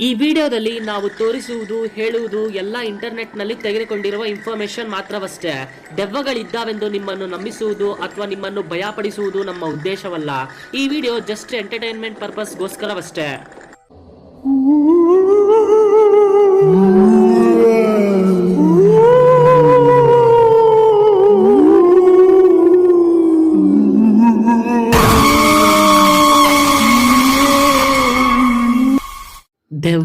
ಈ ವಿಡಿಯೋದಲ್ಲಿ ನಾವು ತೋರಿಸುವುದು, ಹೇಳುವುದು ಎಲ್ಲ ಇಂಟರ್ನೆಟ್ನಲ್ಲಿ ತೆಗೆದುಕೊಂಡಿರುವ ಇನ್ಫಾರ್ಮೇಶನ್ ಮಾತ್ರವಷ್ಟೇ. ದೆವ್ವಗಳಿದ್ದಾವೆಂದು ನಿಮ್ಮನ್ನು ನಂಬಿಸುವುದು ಅಥವಾ ನಿಮ್ಮನ್ನು ಭಯಪಡಿಸುವುದು ನಮ್ಮ ಉದ್ದೇಶವಲ್ಲ. ಈ ವಿಡಿಯೋ ಜಸ್ಟ್ ಎಂಟರ್ಟೈನ್ಮೆಂಟ್ ಪರ್ಪಸ್ಗೋಸ್ಕರವಷ್ಟೇ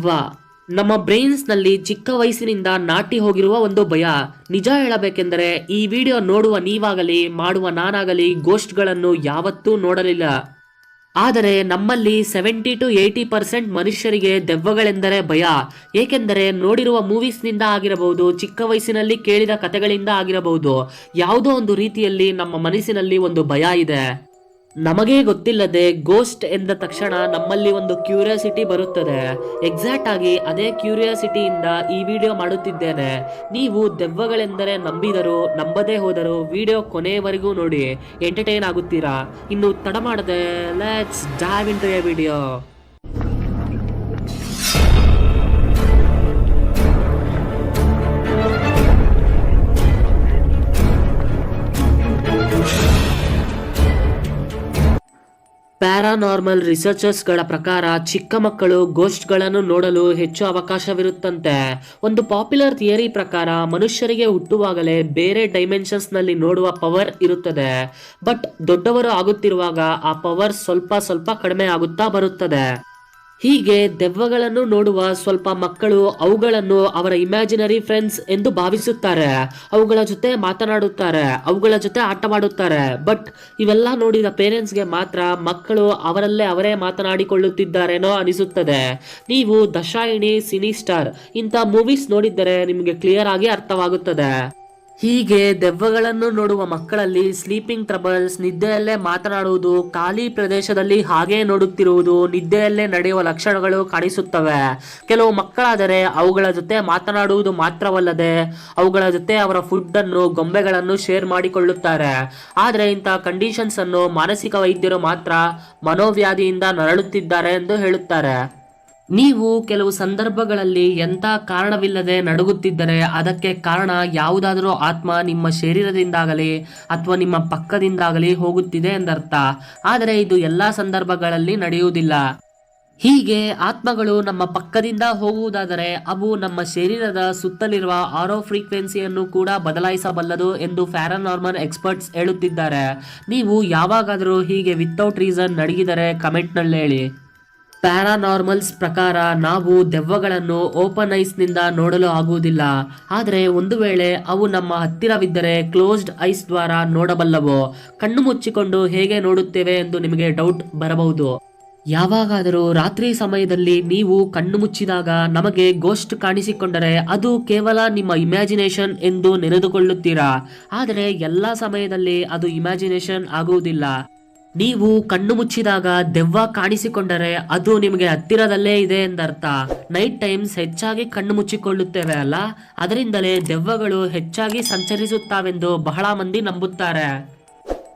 ದೆವ್ವ ನಮ್ಮ ಬ್ರೈನ್ಸ್ನಲ್ಲಿ ಚಿಕ್ಕ ವಯಸ್ಸಿನಿಂದ ನಾಟಿ ಹೋಗಿರುವ ಒಂದು ಭಯ. ನಿಜ ಹೇಳಬೇಕೆಂದರೆ, ಈ ವಿಡಿಯೋ ನೋಡುವ ನೀವಾಗಲಿ, ಮಾಡುವ ನಾನಾಗಲಿ ಗೋಷ್ಟ್ಗಳನ್ನು ಯಾವತ್ತೂ ನೋಡಲಿಲ್ಲ. ಆದರೆ, ನಮ್ಮಲ್ಲಿ ಸೆವೆಂಟಿ ಟು ಏಯ್ಟಿ ಪರ್ಸೆಂಟ್ ಮನುಷ್ಯರಿಗೆ ದೆವ್ವಗಳೆಂದರೆ ಭಯ. ಏಕೆಂದರೆ, ನೋಡಿರುವ ಮೂವೀಸ್ನಿಂದ ಆಗಿರಬಹುದು, ಚಿಕ್ಕ ವಯಸ್ಸಿನಲ್ಲಿ ಕೇಳಿದ ಕಥೆಗಳಿಂದ ಆಗಿರಬಹುದು. ಯಾವುದೋ ಒಂದು ರೀತಿಯಲ್ಲಿ ನಮ್ಮ ಮನಸ್ಸಿನಲ್ಲಿ ಒಂದು ಭಯ ಇದೆ. ನಮಗೇ ಗೊತ್ತಿಲ್ಲದೆ ಗೋಸ್ಟ್ ಎಂದ ತಕ್ಷಣ ನಮ್ಮಲ್ಲಿ ಒಂದು ಕ್ಯೂರಿಯಾಸಿಟಿ ಬರುತ್ತದೆ. ಎಕ್ಸಾಕ್ಟ್ ಆಗಿ ಅದೇ ಕ್ಯೂರಿಯಾಸಿಟಿಯಿಂದ ಈ ವಿಡಿಯೋ ಮಾಡುತ್ತಿದ್ದೇನೆ. ನೀವು ದೆವ್ವಗಳೆಂದರೆ ನಂಬಿದರು, ನಂಬದೇ ಹೋದರು ವಿಡಿಯೋ ಕೊನೆಯವರೆಗೂ ನೋಡಿ ಎಂಟರ್ಟೈನ್ ಆಗುತ್ತೀರಾ? ಇನ್ನು ತಡ ಮಾಡದೆ let's dive in to a video paranormal ರಿಸರ್ಚರ್ಸ್ಗಳ ಪ್ರಕಾರ ಚಿಕ್ಕ ಮಕ್ಕಳು ಗೋಸ್ಟ್ಗಳನ್ನು ನೋಡಲು ಹೆಚ್ಚು ಅವಕಾಶವಿರುತ್ತಂತೆ. ಒಂದು ಪಾಪ್ಯುಲರ್ ಥಿಯರಿ ಪ್ರಕಾರ ಮನುಷ್ಯರಿಗೆ ಹುಟ್ಟುವಾಗಲೇ ಬೇರೆ ಡೈಮೆನ್ಷನ್ಸ್ನಲ್ಲಿ ನೋಡುವ ಪವರ್ ಇರುತ್ತದೆ. ಬಟ್ ದೊಡ್ಡವರು ಆಗುತ್ತಿರುವಾಗ ಆ ಪವರ್ ಸ್ವಲ್ಪ ಸ್ವಲ್ಪ ಕಡಿಮೆ ಆಗುತ್ತಾ ಬರುತ್ತದೆ. ಹೀಗೆ ದೆವ್ವಗಳನ್ನು ನೋಡುವ ಸ್ವಲ್ಪ ಮಕ್ಕಳು ಅವುಗಳನ್ನು ಅವರ ಇಮ್ಯಾಜಿನರಿ ಫ್ರೆಂಡ್ಸ್ ಎಂದು ಭಾವಿಸುತ್ತಾರೆ. ಅವುಗಳ ಜೊತೆ ಮಾತನಾಡುತ್ತಾರೆ, ಅವುಗಳ ಜೊತೆ ಆಟವಾಡುತ್ತಾರೆ. ಬಟ್ ಇವೆಲ್ಲ ನೋಡಿದ ಪೇರೆಂಟ್ಸ್ಗೆ ಮಾತ್ರ ಮಕ್ಕಳು ಅವರಲ್ಲೇ ಅವರೇ ಮಾತನಾಡಿಕೊಳ್ಳುತ್ತಿದ್ದಾರೇನೋ ಅನಿಸುತ್ತದೆ. ನೀವು ದಶಾಯಿಣಿ, ಸಿನಿ ಸ್ಟಾರ್ ಇಂಥ ಮೂವೀಸ್ ನೋಡಿದ್ದರೆ ನಿಮಗೆ ಕ್ಲಿಯರ್ ಆಗಿ ಅರ್ಥವಾಗುತ್ತದೆ. ಹೀಗೆ ದೆವ್ವಗಳನ್ನು ನೋಡುವ ಮಕ್ಕಳಲ್ಲಿ ಸ್ಲೀಪಿಂಗ್ ಟ್ರಬಲ್ಸ್ ನಿದ್ದೆಯಲ್ಲೇ ಮಾತನಾಡುವುದು, ಖಾಲಿ ಪ್ರದೇಶದಲ್ಲಿ ಹಾಗೇ ನೋಡುತ್ತಿರುವುದು, ನಿದ್ದೆಯಲ್ಲೇ ನಡೆಯುವ ಲಕ್ಷಣಗಳು ಕಾಣಿಸುತ್ತವೆ. ಕೆಲವು ಮಕ್ಕಳಾದರೆ ಅವುಗಳ ಜೊತೆ ಮಾತನಾಡುವುದು ಮಾತ್ರವಲ್ಲದೆ, ಅವುಗಳ ಜೊತೆ ಅವರ ಫುಡ್ ಅನ್ನು, ಗೊಂಬೆಗಳನ್ನು ಶೇರ್ ಮಾಡಿಕೊಳ್ಳುತ್ತಾರೆ. ಆದರೆ ಇಂತಹ ಕಂಡೀಷನ್ಸ್ ಅನ್ನು ಮಾನಸಿಕ ವೈದ್ಯರು ಮಾತ್ರ ಮನೋವ್ಯಾಧಿಯಿಂದ ನರಳುತ್ತಿದ್ದಾರೆ ಎಂದು ಹೇಳುತ್ತಾರೆ. ನೀವು ಕೆಲವು ಸಂದರ್ಭಗಳಲ್ಲಿ ಎಂಥ ಕಾರಣವಿಲ್ಲದೆ ನಡುಗುತ್ತಿದ್ದರೆ ಅದಕ್ಕೆ ಕಾರಣ ಯಾವುದಾದರೂ ಆತ್ಮ ನಿಮ್ಮ ಶರೀರದಿಂದಾಗಲಿ ಅಥವಾ ನಿಮ್ಮ ಪಕ್ಕದಿಂದಾಗಲಿ ಹೋಗುತ್ತಿದೆ ಎಂದರ್ಥ. ಆದರೆ ಇದು ಎಲ್ಲ ಸಂದರ್ಭಗಳಲ್ಲಿ ನಡೆಯುವುದಿಲ್ಲ. ಹೀಗೆ ಆತ್ಮಗಳು ನಮ್ಮ ಪಕ್ಕದಿಂದ ಹೋಗುವುದಾದರೆ ಅವು ನಮ್ಮ ಶರೀರದ ಸುತ್ತಲಿರುವ ಆರೋ ಫ್ರೀಕ್ವೆನ್ಸಿಯನ್ನು ಕೂಡ ಬದಲಾಯಿಸಬಲ್ಲದು ಎಂದು ಪ್ಯಾರಾನಾರ್ಮಲ್ ಎಕ್ಸ್ಪರ್ಟ್ಸ್ ಹೇಳುತ್ತಿದ್ದಾರೆ. ನೀವು ಯಾವಾಗಾದರೂ ಹೀಗೆ ವಿತೌಟ್ ರೀಸನ್ ನಡಗಿದರೆ ಕಮೆಂಟ್ನಲ್ಲಿ ಹೇಳಿ. ಪ್ಯಾರಾನಾರ್ಮಲ್ಸ್ ಪ್ರಕಾರ ನಾವು ದೆವ್ವಗಳನ್ನು ಓಪನ್ ಐಸ್ನಿಂದ ನೋಡಲು ಆಗುವುದಿಲ್ಲ. ಆದರೆ ಒಂದು ವೇಳೆ ಅವು ನಮ್ಮ ಹತ್ತಿರವಿದ್ದರೆ ಕ್ಲೋಸ್ಡ್ ಐಸ್ ದ್ವಾರ ನೋಡಬಲ್ಲವು. ಕಣ್ಣು ಮುಚ್ಚಿಕೊಂಡು ಹೇಗೆ ನೋಡುತ್ತೇವೆ ಎಂದು ನಿಮಗೆ ಡೌಟ್ ಬರಬಹುದು. ಯಾವಾಗಾದರೂ ರಾತ್ರಿ ಸಮಯದಲ್ಲಿ ನೀವು ಕಣ್ಣು ಮುಚ್ಚಿದಾಗ ನಮಗೆ ಗೋಸ್ಟ್ ಕಾಣಿಸಿಕೊಂಡರೆ ಅದು ಕೇವಲ ನಿಮ್ಮ ಇಮ್ಯಾಜಿನೇಷನ್ ಎಂದು ನೆನೆದುಕೊಳ್ಳುತ್ತೀರಾ? ಆದರೆ ಎಲ್ಲ ಸಮಯದಲ್ಲಿ ಅದು ಇಮ್ಯಾಜಿನೇಷನ್ ಆಗುವುದಿಲ್ಲ. ನೀವು ಕಣ್ಣು ಮುಚ್ಚಿದಾಗ ದೆವ್ವ ಕಾಣಿಸಿಕೊಂಡರೆ ಅದು ನಿಮಗೆ ಹತ್ತಿರದಲ್ಲೇ ಇದೆ ಎಂದರ್ಥ. ನೈಟ್ ಟೈಮ್ಸ್ ಹೆಚ್ಚಾಗಿ ಕಣ್ಣು ಮುಚ್ಚಿಕೊಳ್ಳುತ್ತೇವೆ ಅಲ್ಲ? ಅದರಿಂದಲೇ ದೆವ್ವಗಳು ಹೆಚ್ಚಾಗಿ ಸಂಚರಿಸುತ್ತಾವೆಂದು ಬಹಳ ಮಂದಿ ನಂಬುತ್ತಾರೆ.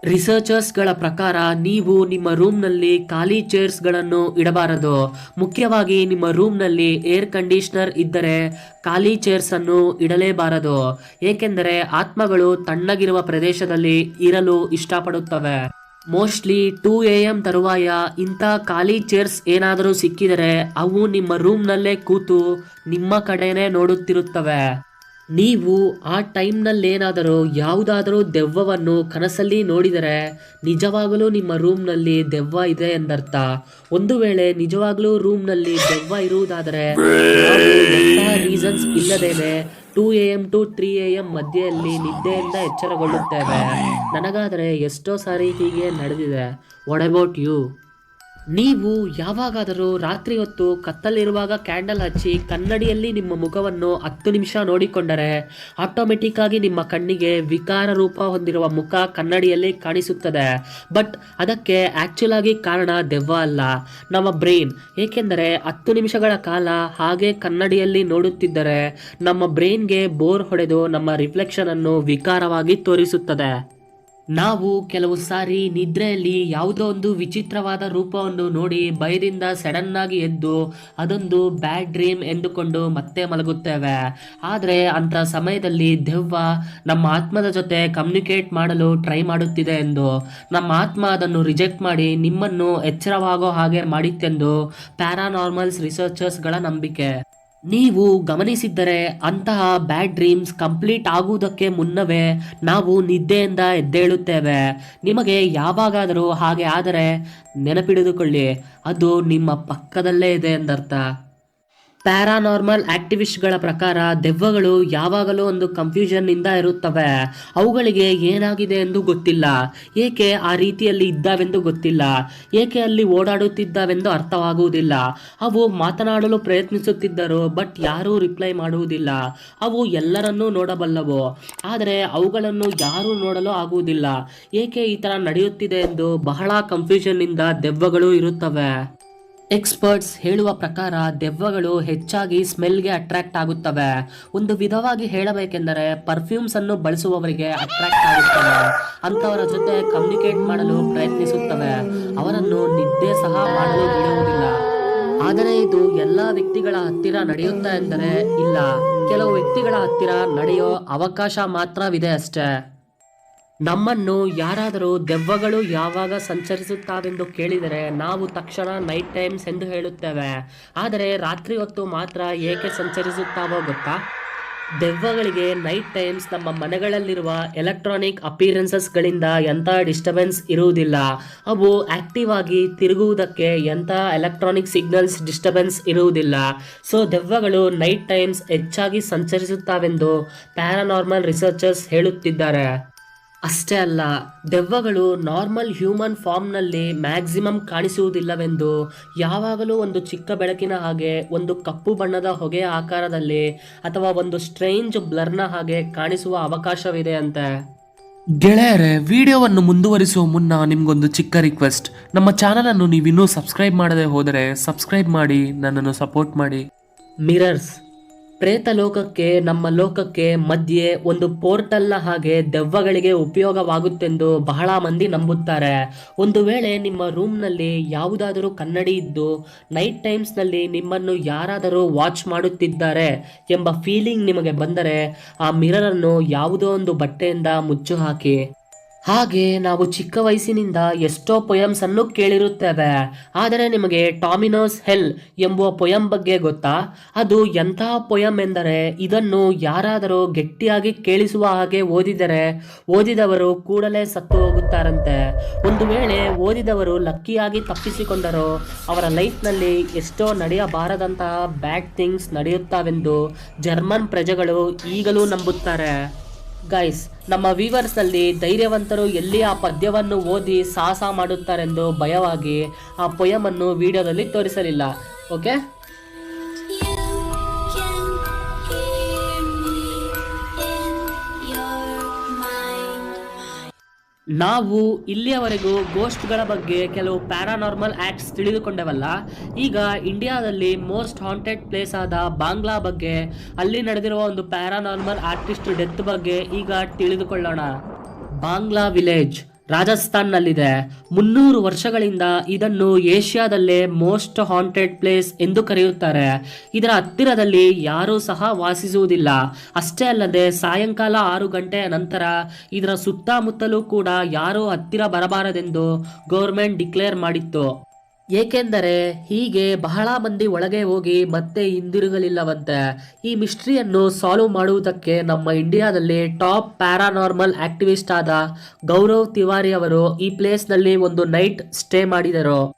ರಿಸರ್ಚರ್ಸ್ಗಳ ಪ್ರಕಾರ ನೀವು ನಿಮ್ಮ ರೂಮ್ನಲ್ಲಿ ಖಾಲಿ ಚೇರ್ಸ್ಗಳನ್ನು ಇಡಬಾರದು. ಮುಖ್ಯವಾಗಿ ನಿಮ್ಮ ರೂಮ್ನಲ್ಲಿ ಏರ್ ಕಂಡೀಷನರ್ ಇದ್ದರೆ ಖಾಲಿ ಚೇರ್ಸ್ ಅನ್ನು ಇಡಲೇಬಾರದು. ಏಕೆಂದರೆ ಆತ್ಮಗಳು ತಣ್ಣಗಿರುವ ಪ್ರದೇಶದಲ್ಲಿ ಇರಲು ಇಷ್ಟಪಡುತ್ತವೆ. ಮೋಸ್ಟ್ಲಿ ಟೂ ಎ ಎಂ ತರುವಾಯ ಇಂಥ ಖಾಲಿ ಚೇರ್ಸ್ ಏನಾದರೂ ಸಿಕ್ಕಿದರೆ ಅವು ನಿಮ್ಮ ರೂಮ್ನಲ್ಲೇ ಕೂತು ನಿಮ್ಮ ಕಡೆನೇ ನೋಡುತ್ತಿರುತ್ತವೆ. ನೀವು ಆ ಟೈಮ್ನಲ್ಲೇನಾದರೂ ಯಾವುದಾದರೂ ದೆವ್ವವನ್ನು ಕನಸಲ್ಲಿ ನೋಡಿದರೆ ನಿಜವಾಗಲೂ ನಿಮ್ಮ ರೂಮ್ನಲ್ಲಿ ದೆವ್ವ ಇದೆ ಎಂದರ್ಥ. ಒಂದು ವೇಳೆ ನಿಜವಾಗಲೂ ರೂಮ್ನಲ್ಲಿ ದೆವ್ವ ಇರುವುದಾದರೆ ರೀಸನ್ಸ್ ಇಲ್ಲದೇನೆ two A M to three A M ಮಧ್ಯೆಯಲ್ಲಿ ನಿದ್ದೆಯಿಂದ ಎಚ್ಚರಗೊಳ್ಳುತ್ತೇವೆ. ನನಗಾದರೆ ಎಷ್ಟೋ ಸಾರಿ ಹೀಗೆ ನಡೆದಿದೆ. ವಾಟ್ ಅಬೌಟ್ ಯು ನೀವು ಯಾವಾಗಾದರೂ ರಾತ್ರಿ ಹೊತ್ತು ಕತ್ತಲಿರುವಾಗ ಕ್ಯಾಂಡಲ್ ಹಚ್ಚಿ ಕನ್ನಡಿಯಲ್ಲಿ ನಿಮ್ಮ ಮುಖವನ್ನು ಹತ್ತು ನಿಮಿಷ ನೋಡಿಕೊಂಡರೆ ಆಟೋಮೆಟಿಕ್ ಆಗಿ ನಿಮ್ಮ ಕಣ್ಣಿಗೆ ವಿಕಾರ ರೂಪ ಹೊಂದಿರುವ ಮುಖ ಕನ್ನಡಿಯಲ್ಲಿ ಕಾಣಿಸುತ್ತದೆ. ಬಟ್ ಅದಕ್ಕೆ ಆಕ್ಚುಲ್ ಆಗಿ ಕಾರಣ ದೆವ್ವ ಅಲ್ಲ, ನಮ್ಮ ಬ್ರೈನ್. ಏಕೆಂದರೆ ಹತ್ತು ನಿಮಿಷಗಳ ಕಾಲ ಹಾಗೆ ಕನ್ನಡಿಯಲ್ಲಿ ನೋಡುತ್ತಿದ್ದರೆ ನಮ್ಮ ಬ್ರೈನ್ಗೆ ಬೋರ್ ಹೊಡೆದು ನಮ್ಮ ರಿಫ್ಲೆಕ್ಷನ್ ಅನ್ನು ವಿಕಾರವಾಗಿ ತೋರಿಸುತ್ತದೆ. ನಾವು ಕೆಲವು ಸಾರಿ ನಿದ್ರೆಯಲ್ಲಿ ಯಾವುದೋ ಒಂದು ವಿಚಿತ್ರವಾದ ರೂಪವನ್ನು ನೋಡಿ ಭಯದಿಂದ ಸಡನ್ ಆಗಿ ಎದ್ದು ಅದೊಂದು ಬ್ಯಾಡ್ ಡ್ರೀಮ್ ಎಂದುಕೊಂಡು ಮತ್ತೆ ಮಲಗುತ್ತೇವೆ. ಆದರೆ ಅಂಥ ಸಮಯದಲ್ಲಿ ದೆವ್ವ ನಮ್ಮ ಆತ್ಮದ ಜೊತೆ ಕಮ್ಯುನಿಕೇಟ್ ಮಾಡಲು ಟ್ರೈ ಮಾಡುತ್ತಿದೆ ಎಂದು. ನಮ್ಮ ಆತ್ಮ ಅದನ್ನು ರಿಜೆಕ್ಟ್ ಮಾಡಿ ನಿಮ್ಮನ್ನು ಎಚ್ಚರವಾಗೋ ಹಾಗೆ ಮಾಡಿತ್ತೆಂದು ಪ್ಯಾರಾನಾರ್ಮಲ್ಸ್ ರಿಸರ್ಚರ್ಸ್ಗಳ ನಂಬಿಕೆ. ನೀವು ಗಮನಿಸಿದ್ದರೆ ಅಂತಹ ಬ್ಯಾಡ್ ಡ್ರೀಮ್ಸ್ ಕಂಪ್ಲೀಟ್ ಆಗುವುದಕ್ಕೆ ಮುನ್ನವೇ ನಾವು ನಿದ್ದೆಯಿಂದ ಎದ್ದೇಳುತ್ತೇವೆ. ನಿಮಗೆ ಯಾವಾಗಾದರೂ ಹಾಗೆ ಆದರೆ ನೆನಪಿಡಿದುಕೊಳ್ಳಿ, ಅದು ನಿಮ್ಮ ಪಕ್ಕದಲ್ಲೇ ಇದೆ ಎಂದರ್ಥ. ಪ್ಯಾರಾನಾರ್ಮಲ್ ಆಕ್ಟಿವಿಸ್ಟ್ಗಳ ಪ್ರಕಾರ ದೆವ್ವಗಳು ಯಾವಾಗಲೂ ಒಂದು ಕನ್ಫ್ಯೂಷನ್ನಿಂದ ಇರುತ್ತವೆ. ಅವುಗಳಿಗೆ ಏನಾಗಿದೆ ಎಂದು ಗೊತ್ತಿಲ್ಲ. ಏಕೆ ಆ ರೀತಿಯಲ್ಲಿ ಇದ್ದಾವೆಂದು ಗೊತ್ತಿಲ್ಲ. ಏಕೆ ಅಲ್ಲಿ ಓಡಾಡುತ್ತಿದ್ದಾವೆಂದು ಅರ್ಥವಾಗುವುದಿಲ್ಲ. ಅವು ಮಾತನಾಡಲು ಪ್ರಯತ್ನಿಸುತ್ತಿದ್ದರು, ಬಟ್ ಯಾರೂ ರಿಪ್ಲೈ ಮಾಡುವುದಿಲ್ಲ. ಅವು ಎಲ್ಲರನ್ನೂ ನೋಡಬಲ್ಲವು. ಆದರೆ ಅವುಗಳನ್ನು ಯಾರೂ ನೋಡಲು ಆಗುವುದಿಲ್ಲ. ಏಕೆ ಈ ಥರ ನಡೆಯುತ್ತಿದೆ ಎಂದು ಬಹಳ ಕನ್ಫ್ಯೂಷನ್ನಿಂದ ದೆವ್ವಗಳು ಇರುತ್ತವೆ. ಎಕ್ಸ್ಪರ್ಟ್ಸ್ ಹೇಳುವ ಪ್ರಕಾರ ದೆವ್ವಗಳು ಹೆಚ್ಚಾಗಿ ಸ್ಮೆಲ್ಗೆ ಅಟ್ರಾಕ್ಟ್ ಆಗುತ್ತವೆ. ಒಂದು ವಿಧವಾಗಿ ಹೇಳಬೇಕೆಂದರೆ ಪರ್ಫ್ಯೂಮ್ಸ್ ಅನ್ನು ಬಳಸುವವರಿಗೆ ಅಟ್ರಾಕ್ಟ್ ಆಗುತ್ತವೆ. ಅಂತವರ ಜೊತೆ ಕಮ್ಯುನಿಕೇಟ್ ಮಾಡಲು ಪ್ರಯತ್ನಿಸುತ್ತವೆ. ಅವರನ್ನು ನಿದ್ದೆ ಸಹ ಮಾಡಲು ಬಿಡುವುದಿಲ್ಲ. ಆದರೆ ಇದು ಎಲ್ಲ ವ್ಯಕ್ತಿಗಳ ಹತ್ತಿರ ನಡೆಯುತ್ತಾ ಎಂದರೆ ಇಲ್ಲ. ಕೆಲವು ವ್ಯಕ್ತಿಗಳ ಹತ್ತಿರ ನಡೆಯೋ ಅವಕಾಶ ಮಾತ್ರವಿದೆ ಅಷ್ಟೇ. ನಮ್ಮನ್ನು ಯಾರಾದರೂ ದೆವ್ವಗಳು ಯಾವಾಗ ಸಂಚರಿಸುತ್ತಾವೆಂದು ಕೇಳಿದರೆ ನಾವು ತಕ್ಷಣ ನೈಟ್ ಟೈಮ್ಸ್ ಎಂದು ಹೇಳುತ್ತೇವೆ. ಆದರೆ ರಾತ್ರಿ ಹೊತ್ತು ಮಾತ್ರ ಏಕೆ ಸಂಚರಿಸುತ್ತಾವೋ ಗೊತ್ತಾ? ದೆವ್ವಗಳಿಗೆ ನೈಟ್ ಟೈಮ್ಸ್ ನಮ್ಮ ಮನೆಗಳಲ್ಲಿರುವ ಎಲೆಕ್ಟ್ರಾನಿಕ್ ಅಪಿಯರೆನ್ಸಸ್ಗಳಿಂದ ಎಂಥ ಡಿಸ್ಟರ್ಬೆನ್ಸ್ ಇರುವುದಿಲ್ಲ. ಅವು ಆಕ್ಟಿವ್ ಆಗಿ ತಿರುಗುವುದಕ್ಕೆ ಎಂಥ ಎಲೆಕ್ಟ್ರಾನಿಕ್ ಸಿಗ್ನಲ್ಸ್ ಡಿಸ್ಟರ್ಬೆನ್ಸ್ ಇರುವುದಿಲ್ಲ. ಸೊ ದೆವ್ವಗಳು ನೈಟ್ ಟೈಮ್ಸ್ ಹೆಚ್ಚಾಗಿ ಸಂಚರಿಸುತ್ತಾವೆಂದು ಪ್ಯಾರಾನಾರ್ಮಲ್ ರಿಸರ್ಚರ್ಸ್ ಹೇಳುತ್ತಿದ್ದಾರೆ. ಅಷ್ಟೇ ಅಲ್ಲ ದೆವ್ವಗಳು ನಾರ್ಮಲ್ ಹ್ಯೂಮನ್ ಫಾರ್ಮ್ನಲ್ಲಿ ಮ್ಯಾಕ್ಸಿಮಮ್ ಕಾಣಿಸುವುದಿಲ್ಲವೆಂದು ಯಾವಾಗಲೂ ಒಂದು ಚಿಕ್ಕ ಬೆಳಕಿನ ಹಾಗೆ ಒಂದು ಕಪ್ಪು ಬಣ್ಣದ ಹೊಗೆಯ ಆಕಾರದಲ್ಲಿ ಅಥವಾ ಒಂದು ಸ್ಟ್ರೇಂಜ್ ಬ್ಲರ್ನ ಹಾಗೆ ಕಾಣಿಸುವ ಅವಕಾಶವಿದೆ ಅಂತೆ. ಗೆಳೆಯರೆ ವಿಡಿಯೋವನ್ನು ಮುಂದುವರಿಸುವ ಮುನ್ನ ನಿಮಗೊಂದು ಚಿಕ್ಕ ರಿಕ್ವೆಸ್ಟ್ ನಮ್ಮ ಚಾನಲನ್ನು ನೀವಿನ್ನೂ ಸಬ್ಸ್ಕ್ರೈಬ್ ಮಾಡದೆ ಹೋದರೆ ಸಬ್ಸ್ಕ್ರೈಬ್ ಮಾಡಿ ನನ್ನನ್ನು ಸಪೋರ್ಟ್ ಮಾಡಿ. ಮಿರರ್ಸ್ ಪ್ರೇತ ಲೋಕಕ್ಕೆ ನಮ್ಮ ಲೋಕಕ್ಕೆ ಮಧ್ಯೆ ಒಂದು ಪೋರ್ಟಲ್ನ ಹಾಗೆ ದೆವ್ವಗಳಿಗೆ ಉಪಯೋಗವಾಗುತ್ತೆಂದು ಬಹಳ ಮಂದಿ ನಂಬುತ್ತಾರೆ. ಒಂದು ವೇಳೆ ನಿಮ್ಮ ರೂಮ್ನಲ್ಲಿ ಯಾವುದಾದರೂ ಕನ್ನಡಿ ಇದ್ದು ನೈಟ್ ಟೈಮ್ಸ್ನಲ್ಲಿ ನಿಮ್ಮನ್ನು ಯಾರಾದರೂ ವಾಚ್ ಮಾಡುತ್ತಿದ್ದಾರೆ ಎಂಬ ಫೀಲಿಂಗ್ ನಿಮಗೆ ಬಂದರೆ, ಆ ಮಿರರನ್ನು ಯಾವುದೋ ಒಂದು ಬಟ್ಟೆಯಿಂದ ಮುಚ್ಚು ಹಾಕಿ ಹಾಗೆ ನಾವು ಚಿಕ್ಕ ವಯಸ್ಸಿನಿಂದ ಎಷ್ಟೋ ಪೊಯಮ್ಸ್ ಅನ್ನು ಕೇಳಿರುತ್ತೇವೆ. ಆದರೆ ನಿಮಗೆ ಟಾಮಿನೋಸ್ ಹೆಲ್ ಎಂಬುವ ಪೊಯಮ್ ಬಗ್ಗೆ ಗೊತ್ತಾ? ಅದು ಎಂತಹ ಪೊಯಮ್ ಎಂದರೆ ಇದನ್ನು ಯಾರಾದರೂ ಗಟ್ಟಿಯಾಗಿ ಕೇಳಿಸುವ ಹಾಗೆ ಓದಿದರೆ ಓದಿದವರು ಕೂಡಲೇ ಸತ್ತು ಹೋಗುತ್ತಾರಂತೆ. ಒಂದು ವೇಳೆ ಓದಿದವರು ಲಕ್ಕಿಯಾಗಿ ತಪ್ಪಿಸಿಕೊಂಡರೋ ಅವರ ಲೈಫ್ನಲ್ಲಿ ಎಷ್ಟೋ ನಡೆಯಬಾರದಂತಹ ಬ್ಯಾಡ್ ಥಿಂಗ್ಸ್ ನಡೆಯುತ್ತಾವೆಂದು ಜರ್ಮನ್ ಪ್ರಜೆಗಳು ಈಗಲೂ ನಂಬುತ್ತಾರೆ. ಗೈಸ್ ನಮ್ಮ ವೀವರ್ಸ್ನಲ್ಲಿ ಧೈರ್ಯವಂತರು ಎಲ್ಲಿ ಆ ಪದ್ಯವನ್ನು ಓದಿ ಸಾಹಸ ಮಾಡುತ್ತಾರೆಂದು ಭಯವಾಗಿ ಆ ಪೊಯಮನ್ನು ವಿಡಿಯೋದಲ್ಲಿ ತೋರಿಸಲಿಲ್ಲ ಓಕೆ ನಾವು ಇಲ್ಲಿಯವರೆಗೂ ಗೋಸ್ಟ್ಗಳ ಬಗ್ಗೆ ಕೆಲವು ಪ್ಯಾರಾನಾರ್ಮಲ್ ಆ್ಯಕ್ಟ್ಸ್ ತಿಳಿದುಕೊಂಡೆವಲ್ಲ, ಈಗ ಇಂಡಿಯಾದಲ್ಲಿ ಮೋಸ್ಟ್ ಹಾಂಟೆಡ್ ಪ್ಲೇಸ್ ಆದ ಬಾಂಗ್ಲಾ ಬಗ್ಗೆ, ಅಲ್ಲಿ ನಡೆದಿರುವ ಒಂದು ಪ್ಯಾರಾನಾರ್ಮಲ್ ಆರ್ಟಿಸ್ಟ್ ಡೆತ್ ಬಗ್ಗೆ ಈಗ ತಿಳಿದುಕೊಳ್ಳೋಣ. ಬಾಂಗ್ಲಾ ವಿಲೇಜ್ ರಾಜಸ್ಥಾನ್ನಲ್ಲಿದೆ. ಮುನ್ನೂರು ವರ್ಷಗಳಿಂದ ಇದನ್ನು ಏಷ್ಯಾದಲ್ಲೇ ಮೋಸ್ಟ್ ಹಾಂಟೆಡ್ ಪ್ಲೇಸ್ ಎಂದು ಕರೆಯುತ್ತಾರೆ. ಇದರ ಹತ್ತಿರದಲ್ಲಿ ಯಾರೂ ಸಹ ವಾಸಿಸುವುದಿಲ್ಲ. ಅಷ್ಟೇ ಅಲ್ಲದೆ ಸಾಯಂಕಾಲ ಆರು ಗಂಟೆಯ ನಂತರ ಇದರ ಸುತ್ತಮುತ್ತಲೂ ಕೂಡ ಯಾರೂ ಹತ್ತಿರ ಬರಬಾರದೆಂದು ಗೌರ್ಮೆಂಟ್ ಡಿಕ್ಲೇರ್ ಮಾಡಿತ್ತು. ಏಕೆಂದರೆ ಹೀಗೆ ಬಹಳ ಮಂದಿ ಒಳಗೆ ಹೋಗಿ ಮತ್ತೆ ಹಿಂದಿರುಗಲಿಲ್ಲವಂತೆ. ಈ ಮಿಸ್ಟ್ರಿಯನ್ನು ಸಾಲ್ವ್ ಮಾಡುವುದಕ್ಕೆ ನಮ್ಮ ಇಂಡಿಯಾದಲ್ಲಿ ಟಾಪ್ ಪ್ಯಾರಾನಾರ್ಮಲ್ ಆಕ್ಟಿವಿಸ್ಟ್ ಆದ ಗೌರವ್ ತಿವಾರಿ ಅವರು ಈ ಪ್ಲೇಸ್ನಲ್ಲಿ ಒಂದು ನೈಟ್ ಸ್ಟೇ ಮಾಡಿದರು.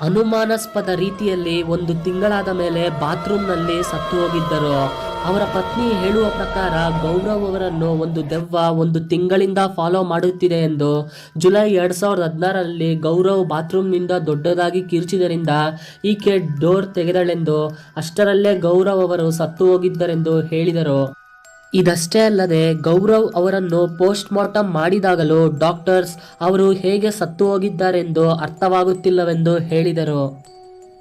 ಅನುಮಾನಾಸ್ಪದ ರೀತಿಯಲ್ಲಿ ಒಂದು ತಿಂಗಳಾದ ಮೇಲೆ ಬಾತ್ರೂಮ್ನಲ್ಲಿ ಸತ್ತು ಹೋಗಿದ್ದರು. ಅವರ ಪತ್ನಿ ಹೇಳುವ ಪ್ರಕಾರ ಗೌರವ್ ಅವರನ್ನು ಒಂದು ದೆವ್ವ ಒಂದು ತಿಂಗಳಿಂದ ಫಾಲೋ ಮಾಡುತ್ತಿದೆ ಎಂದು ಜುಲೈ ಎರಡು ಸಾವಿರದ ಹದಿನಾರರಲ್ಲಿ ಗೌರವ್ ಬಾತ್ರೂಮ್ನಿಂದ ದೊಡ್ಡದಾಗಿ ಕಿರ್ಚಿದರಿಂದ ಈಕೆ ಡೋರ್ ತೆಗೆದಳೆಂದು ಅಷ್ಟರಲ್ಲೇ ಗೌರವ್ ಅವರು ಸತ್ತು ಹೋಗಿದ್ದರೆಂದು ಹೇಳಿದರು. ಇದಷ್ಟೇ ಅಲ್ಲದೆ ಗೌರವ್ ಅವರನ್ನು ಪೋಸ್ಟ್ ಮಾರ್ಟಮ್ ಮಾಡಿದಾಗಲೂ ಡಾಕ್ಟರ್ಸ್ ಅವರು ಹೇಗೆ ಸತ್ತು ಹೋಗಿದ್ದಾರೆಂದು ಅರ್ಥವಾಗುತ್ತಿಲ್ಲವೆಂದು ಹೇಳಿದರು.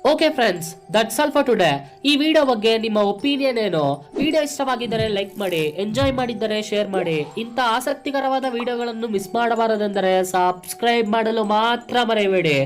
Okay friends that's all for today ಈ ವಿಡಿಯೋ ಬಗ್ಗೆ ನಿಮ್ಮ ಒಪಿನಿಯನ್ ಏನು? ವಿಡಿಯೋ ಇಷ್ಟವಾಗಿದ್ದರೆ ಲೈಕ್ ಮಾಡಿ ಎಂಜಾಯ್ ಮಾಡಿದ್ದರೆ ಶೇರ್ ಮಾಡಿ. ಇಂಥ ಆಸಕ್ತಿಕರವಾದ ವಿಡಿಯೋಗಳನ್ನು ಮಿಸ್ ಮಾಡಬಾರದೆಂದರೆ ಸಬ್ಸ್ಕ್ರೈಬ್ ಮಾಡಲು ಮಾತ್ರ ಮರೆಯಬೇಡಿ.